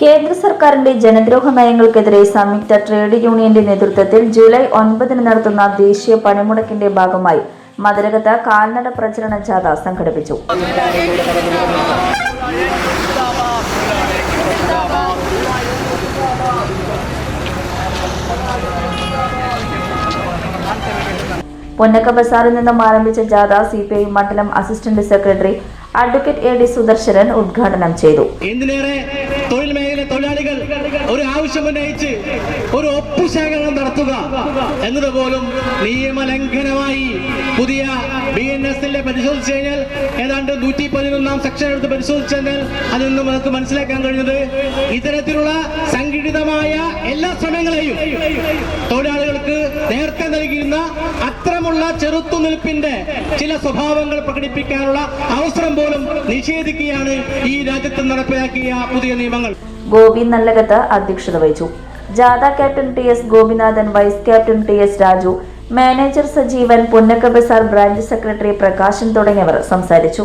കേന്ദ്ര സർക്കാരിന്റെ ജനദ്രോഹ നയങ്ങൾക്കെതിരെ സംയുക്ത ട്രേഡ് യൂണിയന്റെ നേതൃത്വത്തിൽ ജൂലൈ ഒൻപതിന് നടത്തുന്ന ദേശീയ പണിമുടക്കിന്റെ ഭാഗമായി മധുരകത്ത് കാൽനട പ്രചരണ ജാഥ സംഘടിപ്പിച്ചു. പൊന്നക്ക ബസാറിൽ നിന്നും ആരംഭിച്ച ജാഥ സി പി ഐ മണ്ഡലം assistant secretary advocate A D Sudarsanan ഉദ്ഘാടനം ചെയ്തു. എന്തിനേറെ തൊഴിൽ തൊഴിലാളികൾ ഒരു ആവശ്യം ഉന്നയിച്ച് ഒരു ഒപ്പുശേഖരണം നടത്തുക എന്നതുപോലും നിയമലംഘനമായി പുതിയ എസിലെ പരിശോധിച്ചു കഴിഞ്ഞാൽ ഏതാണ്ട് നൂറ്റി പതിനൊന്നാം സെക്ഷൻ എടുത്ത് പരിശോധിച്ചു കഴിഞ്ഞാൽ അതിൽ നിന്നും നമുക്ക് മനസ്സിലാക്കാൻ കഴിഞ്ഞത് ഇത്തരത്തിലുള്ള സംഘടിതമായ എല്ലാ ശ്രമങ്ങളെയും തൊഴിലാളികൾക്ക് നേരത്തെ നൽകിയിരുന്ന അത്രമുള്ള ചെറുത്തുനിൽപ്പിന്റെ ചില സ്വഭാവങ്ങൾ പ്രകടിപ്പിക്കാനുള്ള അവസരം പോലും നിഷേധിക്കുകയാണ് ഈ രാജ്യത്ത് നടപ്പിലാക്കിയ പുതിയ നിയമങ്ങൾ. ഗോപി നല്ലകത്ത് അധ്യക്ഷത വഹിച്ചു. ജാഥ captain T S Gopinathan vice captain T S Raju manager Sajeevan Punnakka Bazar branch secretary Prakashan തുടങ്ങിയവർ സംസാരിച്ചു